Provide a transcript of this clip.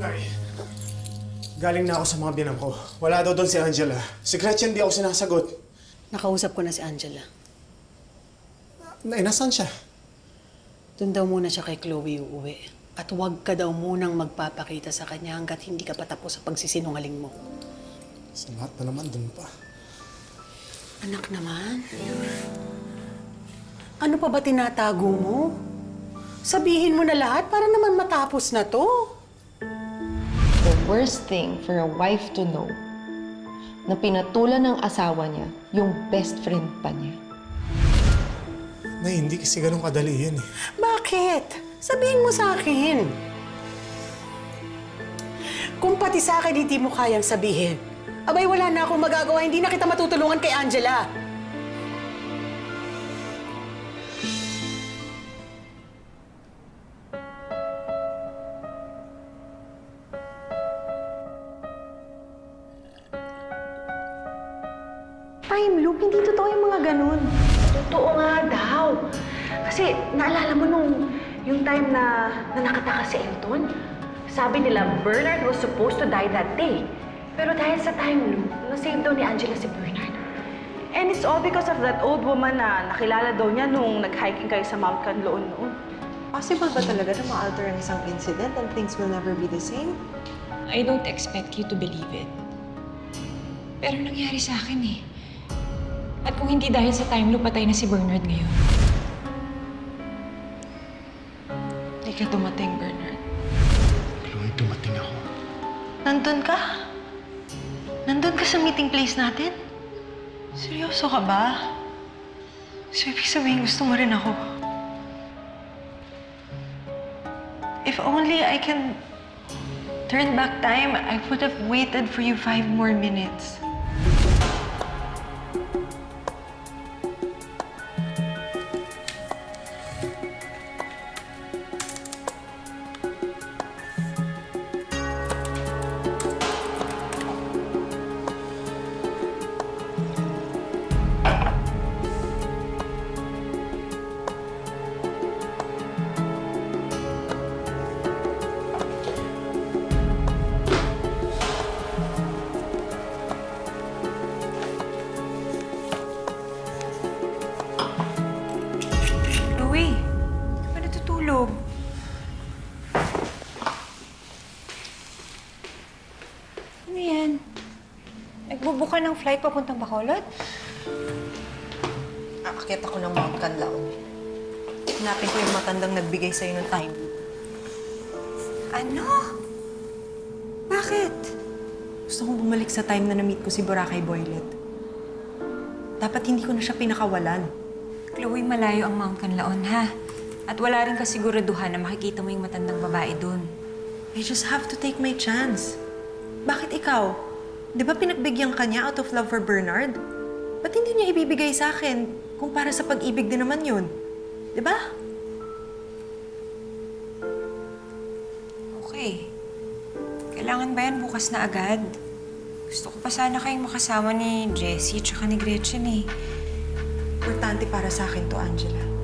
Ay, galing na ako sa mga binang ko. Wala daw doon si Angela. Si Gretchen di ako sinasagot. Nakausap ko na si Angela. Nay, nasaan siya? Doon daw muna siya kay Chloe uuwi. At huwag ka daw munang magpapakita sa kanya hanggat hindi ka patapos sa pagsisinungaling mo. Sa lahat na naman doon pa. Anak naman. Ano pa ba tinatago mo? Sabihin mo na lahat para naman matapos na to. Worst thing for a wife to know na pinatulan ng asawa niya yung best friend pa niya. Nay, hindi kasi ganun kadali yun eh. Bakit? Sabihin mo sa akin. Kung pati sa akin hindi mo kayang sabihin, abay wala na akong magagawa, hindi na kita matutulungan kay Angela. Time loop, hindi totoo yung mga ganun. Totoo nga daw. Kasi naalala mo nung yung time na, na nakataka si Elton? Sabi nila, Bernard was supposed to die that day. Pero dahil sa time loop, nasave daw ni Angela si Bernard. And it's all because of that old woman na nakilala daw niya nung nag-hiking kayo sa Mount Canloon noon. Possible ba talaga na ma-alter ang isang incident and things will never be the same? I don't expect you to believe it. Pero nangyari sa akin eh. At kung hindi dahil sa time loop, patay na si Bernard ngayon. Hindi ka dumating, Bernard. Chloe, dumating ako. Nandun ka? Nandun ka sa meeting place natin? Seryoso ka ba? So, ibig sabihin gusto mo rin ako? If only I can turn back time, I would have waited for you five more minutes. Nagbubuka ng flight papuntang Bacolod? Aakit ako ng Mount Canlaon. Hanapin ko yung matandang nagbigay sa'yo ng time. Ano? Bakit? Gusto kong bumalik sa time na na-meet ko si Boracay Boylet. Dapat hindi ko na siya pinakawalan. Chloe, malayo ang Mount Canlaon, ha? At wala rin kasiguraduhan na makikita mo yung matandang babae dun. I just have to take my chance. Bakit ikaw? Di ba pinagbigyan ka niya out of love for Bernard? Ba't hindi niya ibibigay sa akin kung para sa pag-ibig din naman yun? Di ba? Okay. Kailangan ba yan bukas na agad? Gusto ko pa sana kayong makasama ni Jessie at ni Gretchen eh. Importante para sa akin to, Angela.